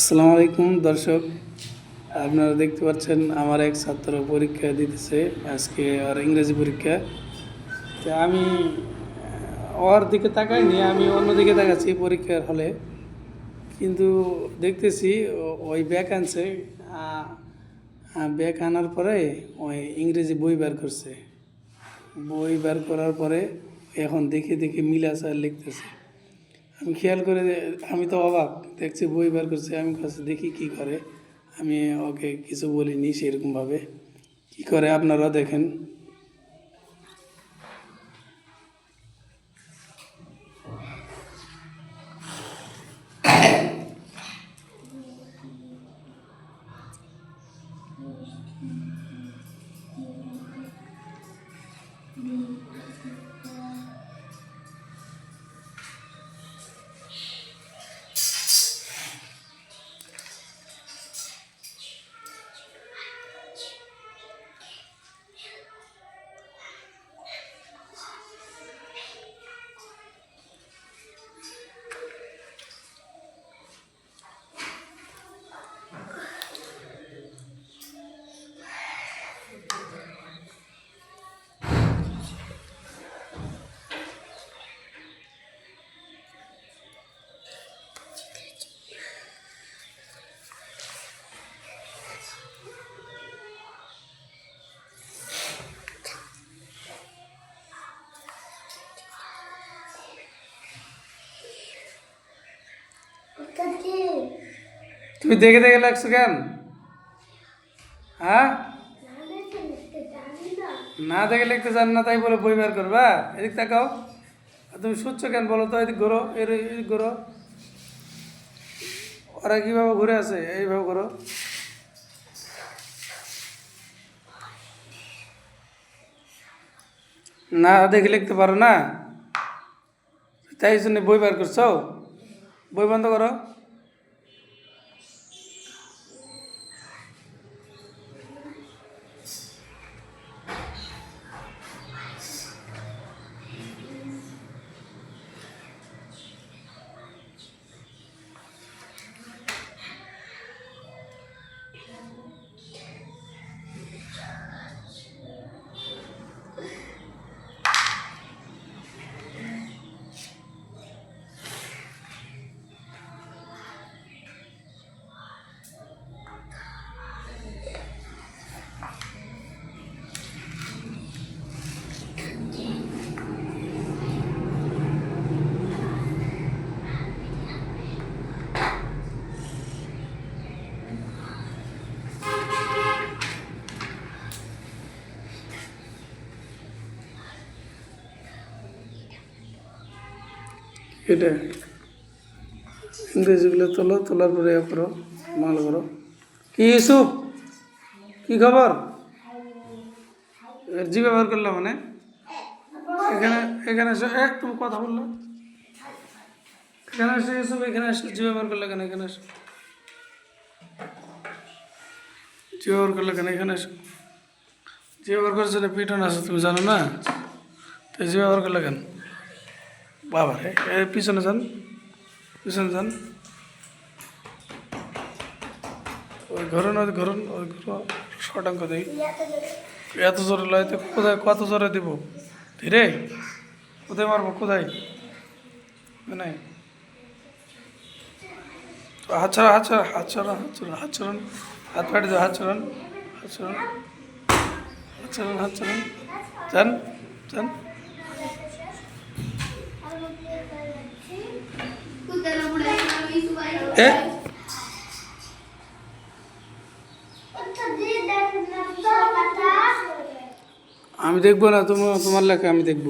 আসসালামু আলাইকুম, দর্শক। আপনারা দেখতে পাচ্ছেন আমার এক ছাত্র পরীক্ষা দিতেছে, আজকে আর ইংরেজি পরীক্ষা। তো আমি ওর দিকে তাকাইনি, আমি অন্যদিকে তাকাচ্ছি পরীক্ষার হলে। কিন্তু দেখতেছি ওই ব্যাগ আনছে ব্যাগ আনার পরে ওই ইংরেজি বই বের করছে। বই বের করার পরে এখন দেখে দেখে মিলাচার লিখতেছে। আমি খেয়াল করে আমি তো অবাক। দেখছি বই বের করছে, আমি কাছে দেখি কি করে। আমি ওকে কিছু বলিনি সেরকমভাবে কি করে আপনারা দেখেন? তুমি দেখে দেখে লাগছো কেন? হ্যাঁ? না দেখে লিখতে চান না, তাই বলে বই বের করবা? এদিক তাকাও। তুমি শুচ্ছ কেন বলো তো? এদিক ঘোরো, এর এদিক ঘোরো। ওরা কীভাবে ঘুরে আছে? এইভাবে করো না দেখে লিখতে পারো না? তাই জন্য বই বার করছ? বই বন্ধ করো। এটা। ইংরেজিগুলো তোলো, তোলার পরে ইয়ে করো, মাল করো। কি ইউসুফ? কি খবর? জি ব্যবহার করলাম মানে? এখানে এখানে এসে, এক তুমি কথা বলল। এখানে এসে ইউসুফ, এখানে এসে, জি ব্যবহার করলে কেন? এখানে এসে। জি ব্যবহার করলে কেন? এখানে এসে। জি ব্যবহার করছে পিটন আছে, তুমি জানো না? তো জি ব্যবহার করলে কেন? বাবা পিছনে যান পিছনে যান। ওই ঘরুন ওই ঘরুন ওই ঘর শটাঙ্ক দিই। এত জোরে লয়তে কোথায়, কত জোরে দিব? ধীরে? কোথায় মারবো, কোথায়? তো হাত ছাড়া হাত ছাড়া হাত ছাড়া হাত ছাড়া, হাত ছাড়ুন। হাত পাড়ি দাও, হাত ছাড়ুন হাত ছাড়ুন হাত ছাড়ুন হাত ছাড়ুন। যান যান। এ আমি দেখব না তোমার তোমার লেখা আমি দেখব।